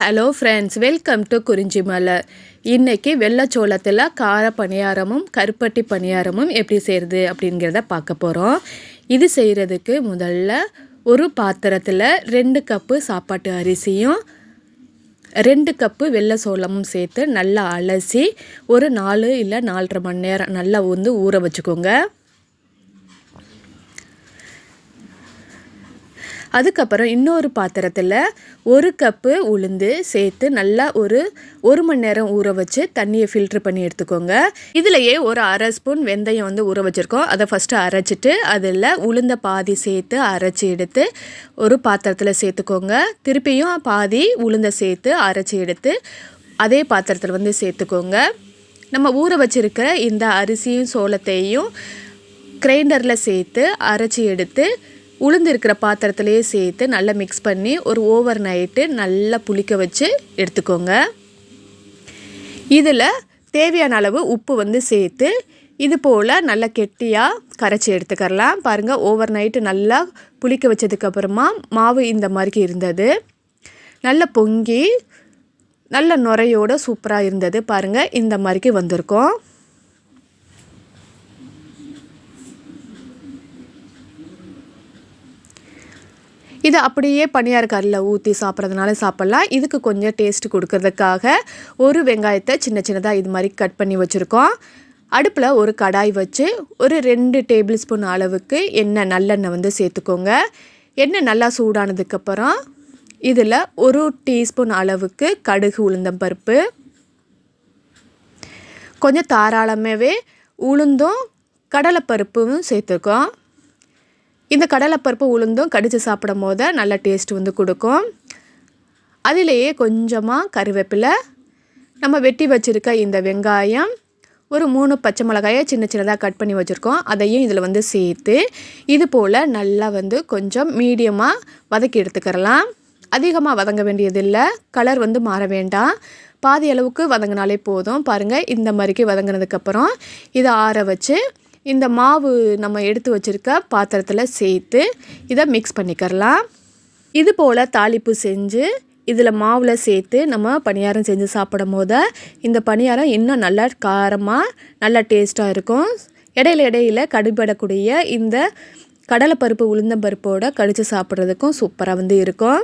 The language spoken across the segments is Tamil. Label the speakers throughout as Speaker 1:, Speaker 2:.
Speaker 1: ஹலோ ஃப்ரெண்ட்ஸ் வெல்கம் டு குறிஞ்சி மலை இன்றைக்கி வெள்ளச்சோளத்தில் கார பணியாரமும் கருப்பட்டி பணியாரமும் எப்படி செய்கிறது அப்படிங்கிறத பார்க்க போகிறோம் இது செய்கிறதுக்கு முதல்ல ஒரு பாத்திரத்தில் ரெண்டு கப்பு சாப்பாட்டு அரிசியும் ரெண்டு கப்பு வெள்ளை சோளமும் சேர்த்து நல்லா அலசி ஒரு நாலு இல்லை நாலரை மணி நேரம் நல்லா வந்து ஊற வச்சுக்கோங்க. அதுக்கப்புறம் இன்னொரு பாத்திரத்தில் ஒரு கப்பு உளுந்து சேர்த்து நல்லா ஒரு ஒரு மணி நேரம் ஊற வச்சு தண்ணியை ஃபில்ட்ரு பண்ணி எடுத்துக்கோங்க. இதுலையே ஒரு அரை ஸ்பூன் வெந்தயம் வந்து ஊற வச்சுருக்கோம். அதை ஃபஸ்ட்டு அரைச்சிட்டு அதில் உளுந்த பாதி சேர்த்து அரைச்சி எடுத்து ஒரு பாத்திரத்தில் சேர்த்துக்கோங்க. திருப்பியும் பாதி உளுந்தை சேர்த்து அரைச்சி எடுத்து அதே பாத்திரத்தில் வந்து சேர்த்துக்கோங்க. நம்ம ஊற வச்சுருக்க இந்த அரிசியும் சோளத்தையும் கிரைண்டரில் சேர்த்து அரைச்சி எடுத்து உளுந்து இருக்கிற பாத்திரத்துலேயே சேர்த்து நல்லா மிக்ஸ் பண்ணி ஒரு ஓவர் நைட்டு நல்லா புளிக்க வச்சு எடுத்துக்கோங்க. இதில் தேவையான அளவு உப்பு வந்து சேர்த்து இது போல் நல்லா கெட்டியாக கரைச்சி எடுத்துக்கரலாம். பாருங்கள் ஓவர் நைட்டு நல்லா புளிக்க வச்சதுக்கப்புறமா மாவு இந்த மாதிரிக்கு இருந்தது. நல்லா பொங்கி நல்ல நுரையோடு சூப்பராக இருந்தது. பாருங்கள் இந்த மாதிரிக்கு வந்திருக்கோம். இதை அப்படியே பனியார் கல்லில் ஊற்றி சாப்பிட்றதுனால சாப்பிட்லாம். இதுக்கு கொஞ்சம் டேஸ்ட் கொடுக்கறதுக்காக ஒரு வெங்காயத்தை சின்ன சின்னதாக இது மாதிரி கட் பண்ணி வச்சுருக்கோம். அடுப்பில் ஒரு கடாய் வச்சு ஒரு ரெண்டு டேபிள் ஸ்பூன் அளவுக்கு எண்ணெய் நல்லெண்ணெய் வந்து சேர்த்துக்கோங்க. எண்ணெய் நல்லா சூடானதுக்கப்புறம் இதில் ஒரு டீஸ்பூன் அளவுக்கு கடுகு உளுந்தம் பருப்பு. கொஞ்சம் தாராளமாகவே உளுந்தும் கடலைப்பருப்பும் சேர்த்துருக்கோம் இந்த கடலைப்பருப்பு உளுந்தும் கடித்து சாப்பிடும் போது நல்ல டேஸ்ட் வந்து கொடுக்கும். அதிலேயே கொஞ்சமாக கருவேப்பிலை நம்ம வெட்டி வச்சுருக்க இந்த வெங்காயம் ஒரு மூணு பச்சை மிளகாயை சின்ன சின்னதாக கட் பண்ணி வச்சுருக்கோம். அதையும் இதில் வந்து சேர்த்து இது போல் நல்லா வந்து கொஞ்சம் மீடியமாக வதக்கி எடுத்துக்கிறலாம். அதிகமாக வதங்க வேண்டியதில்லை. கலர் வந்து மாற வேண்டாம். பாதி அளவுக்கு வதங்கினாலே போதும். பாருங்கள் இந்த மாதிரிக்கு வதங்கினதுக்கப்புறம் இதை ஆற வச்சு இந்த மாவு நம்ம எடுத்து வச்சுருக்க பாத்திரத்தில் சேர்த்து இதை மிக்ஸ் பண்ணிக்கிறலாம் இது போல் தாளிப்பு செஞ்சு இதில் மாவில் சேர்த்து நம்ம பணியாரம் செஞ்சு சாப்பிடும் போது இந்த பணியாரம் இன்னும் நல்லா காரமாக நல்லா டேஸ்ட்டாக இருக்கும். இடையில இடையில கடுபடக்கூடிய இந்த கடலைப்பருப்பு உளுந்தம்பருப்போடு கடித்து சாப்பிட்றதுக்கும் சூப்பராக வந்து இருக்கும்.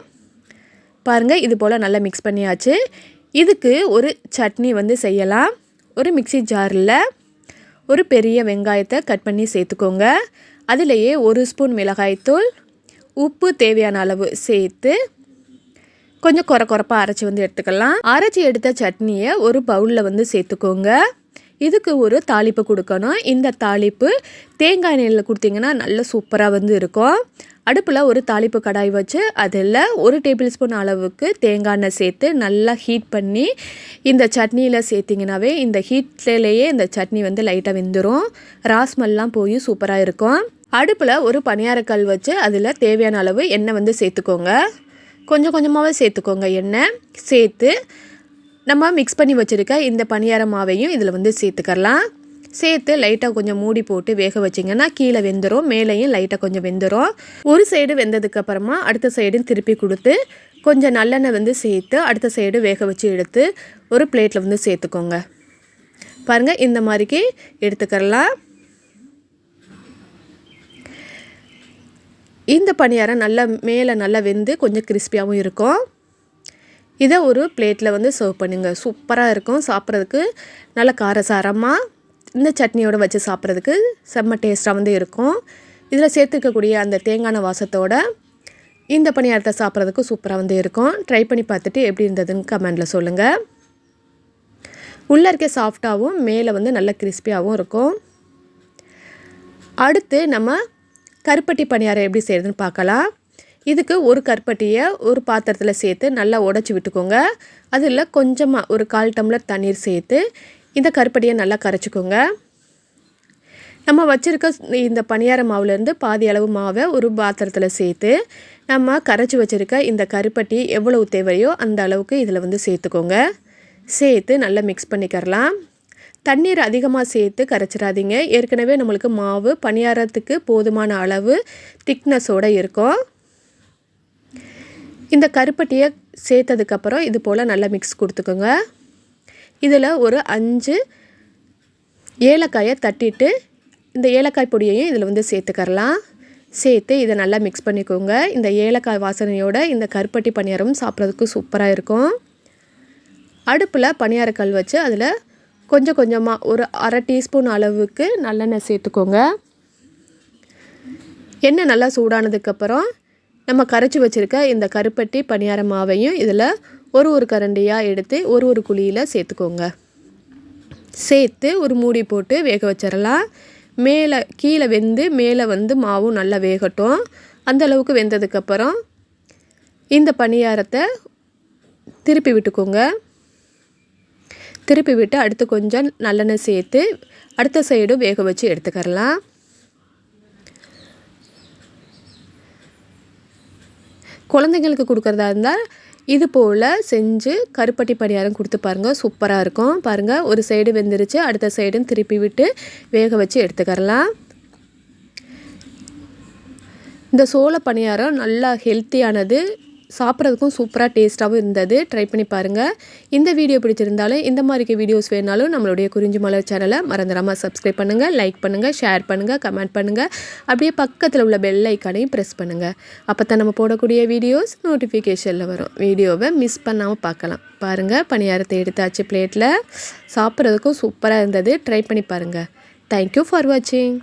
Speaker 1: பாருங்கள் இது போல் நல்லா மிக்ஸ் பண்ணியாச்சு. இதுக்கு ஒரு சட்னி வந்து செய்யலாம். ஒரு மிக்சி ஜாரில் ஒரு பெரிய வெங்காயத்தை கட் பண்ணி சேர்த்துக்கோங்க. அதிலேயே ஒரு ஸ்பூன் மிளகாய்த்தூள் உப்பு தேவையான அளவு சேர்த்து கொஞ்சம் குறை குறைப்பாக அரைச்சி வந்து எடுத்துக்கலாம். அரைச்சி எடுத்த சட்னியை ஒரு பவுலில் வந்து சேர்த்துக்கோங்க. இதுக்கு ஒரு தாளிப்பு கொடுக்கணும். இந்த தாளிப்பு தேங்காய் எண்ணெயில் கொடுத்தீங்கன்னா நல்ல சூப்பராக வந்து இருக்கும். அடுப்பில் ஒரு தாளிப்பு கடாய் வச்சு அதில் ஒரு டேபிள் ஸ்பூன் அளவுக்கு தேங்காய் எண்ணெய் சேர்த்து நல்லா ஹீட் பண்ணி இந்த சட்னியில் சேர்த்திங்கனாவே இந்த ஹீட்லேயே இந்த சட்னி வந்து லைட்டாக வெந்துடும் ராஸ்மெல்லாம் போய் சூப்பராக இருக்கும். அடுப்பில் ஒரு பணியாரக்கல் வச்சு அதில் தேவையான அளவு எண்ணெய் வந்து சேர்த்துக்கோங்க. கொஞ்சம் கொஞ்சமாகவே சேர்த்துக்கோங்க எண்ணெய். சேர்த்து நம்ம மிக்ஸ் பண்ணி வச்சுருக்க இந்த பணியார மாவையும் இதில் வந்து சேர்த்துக்கலாம் சேர்த்து லைட்டாக கொஞ்சம் மூடி போட்டு வேக வச்சிங்கன்னா கீழே வெந்துடும் மேலேயும் லைட்டாக கொஞ்சம் வெந்துடும் ஒரு சைடு வெந்ததுக்கப்புறமா அடுத்த சைடும் திருப்பி கொடுத்து கொஞ்சம் நல்லெண்ணெய் வந்து சேர்த்து அடுத்த சைடு வேக வச்சு எடுத்து ஒரு பிளேட்டில் வந்து சேர்த்துக்கோங்க. பாருங்கள் இந்த மாதிரிக்கு எடுத்துக்கலாம் இந்த பணியாரம் நல்லா மேலே நல்லா வெந்து கொஞ்சம் கிறிஸ்பியாகவும் இருக்கும். இதை ஒரு பிளேட்டில் வந்து சர்வ் பண்ணுங்கள் சூப்பராக இருக்கும். சாப்பிட்றதுக்கு நல்ல காரசாரமாக இந்த சட்னியோடு வச்சு சாப்பிட்றதுக்கு செம்ம டேஸ்ட்டாக வந்து இருக்கும். இதில் சேர்த்துக்கக்கூடிய அந்த தேங்காய் வாசத்தோட இந்த பணியாரத்தை சாப்பிட்றதுக்கு சூப்பராக வந்து இருக்கும். ட்ரை பண்ணி பார்த்துட்டு எப்படி இருந்ததுன்னு கமெண்டில் சொல்லுங்கள் உள்ளே இருக்க சாஃப்டாகவும் மேலே வந்து நல்ல கிறிஸ்பியாகவும் இருக்கும். அடுத்து நம்ம கருப்பட்டி பணியாரம் எப்படி செய்கிறதுன்னு பார்க்கலாம். இதுக்கு ஒரு கற்பட்டியை ஒரு பாத்திரத்தில் சேர்த்து நல்லா உடச்சி விட்டுக்கோங்க. அதில் கொஞ்சமாக ஒரு கால் டம்ளர் தண்ணீர் சேர்த்து இந்த கருப்பட்டியை நல்லா கரைச்சிக்கோங்க. நம்ம வச்சுருக்க இந்த பணியார மாவுலேருந்து பாதி அளவு மாவை ஒரு பாத்திரத்தில் சேர்த்து நம்ம கரைச்சி வச்சுருக்க இந்த கருப்பட்டி எவ்வளவு தேவையோ அந்த அளவுக்கு இதில் வந்து சேர்த்துக்கோங்க. சேர்த்து நல்லா மிக்ஸ் பண்ணிக்கிறலாம் தண்ணீர் அதிகமாக சேர்த்து கரைச்சிடாதீங்க. ஏற்கனவே நம்மளுக்கு மாவு பணியாரத்துக்கு போதுமான அளவு திக்னஸோடு இருக்கும். இந்த கருப்பட்டியை சேர்த்ததுக்கப்புறம் இது போல் நல்லா மிக்ஸ் கொடுத்துக்கோங்க. இதில் ஒரு அஞ்சு ஏலக்காயை தட்டிட்டு இந்த ஏலக்காய் பொடியையும் இதில் வந்து சேர்த்துக்கரலாம். சேர்த்து இதை நல்லா மிக்ஸ் பண்ணிக்கோங்க. இந்த ஏலக்காய் வாசனையோட இந்த கருப்பட்டி பணியாரம் சாப்பிட்றதுக்கு சூப்பராக இருக்கும். அடுப்பில் பணியாரக்கல் வச்சு அதில் கொஞ்சம் கொஞ்சமாக ஒரு அரை டீஸ்பூன் அளவுக்கு நல்லெண்ணெய் சேர்த்துக்கோங்க. எண்ணெய் நல்லா சூடானதுக்கப்புறம் நம்ம கரைச்சி வச்சுருக்க இந்த கருப்பட்டி பணியார மாவையும் இதில் ஒரு ஒரு கரண்டியாக எடுத்து ஒரு ஒரு குழியில் சேர்த்துக்கோங்க. சேர்த்து ஒரு மூடி போட்டு வேக வச்சிடலாம் மேலே கீழே வெந்து மேலே வந்து மாவும் நல்லா வேகட்டும். அந்தளவுக்கு வெந்ததுக்கப்புறம் இந்த பணியாரத்தை திருப்பி விட்டுக்கோங்க. திருப்பி விட்டு அடுத்து கொஞ்சம் நல்லெண்ணெய் சேர்த்து அடுத்த சைடும் வேக வச்சு எடுத்துக்கரலாம். குழந்தைங்களுக்கு கொடுக்குறதா இருந்தால் இது போல் செஞ்சு கருப்பட்டி பணியாரம் கொடுத்து பாருங்கள் சூப்பராக இருக்கும். பாருங்கள் ஒரு சைடு வெந்துருச்சு அடுத்த சைடும் திருப்பி விட்டு வேக வச்சு எடுத்துக்கரலாம் இந்த சோள பணியாரம் நல்லா ஹெல்த்தியானது சாப்பிட்றதுக்கும் சூப்பராக டேஸ்ட்டாகவும் இருந்தது. ட்ரை பண்ணி பாருங்கள் இந்த வீடியோ பிடிச்சிருந்தாலும் இந்த மாதிரி வீடியோஸ் வேணாலும் நம்மளுடைய குறிஞ்சி மலர் சேனலை மறந்துடாமல் சப்ஸ்கிரைப் பண்ணுங்கள் லைக் பண்ணுங்கள் ஷேர் பண்ணுங்கள் கமெண்ட் பண்ணுங்கள் அப்படியே பக்கத்தில் உள்ள பெல் ஐக்கானையும் ப்ரெஸ் பண்ணுங்கள் அப்போ தான் நம்ம போடக்கூடிய வீடியோஸ் நோட்டிஃபிகேஷனில் வரும். வீடியோவை மிஸ் பண்ணாமல் பார்க்கலாம். பாருங்கள் பணியாரத்தை எடுத்தாச்சு பிளேட்டில் சாப்பிட்றதுக்கும் சூப்பராக இருந்தது. ட்ரை பண்ணி பாருங்கள் தேங்க்யூ ஃபார் வாட்சிங்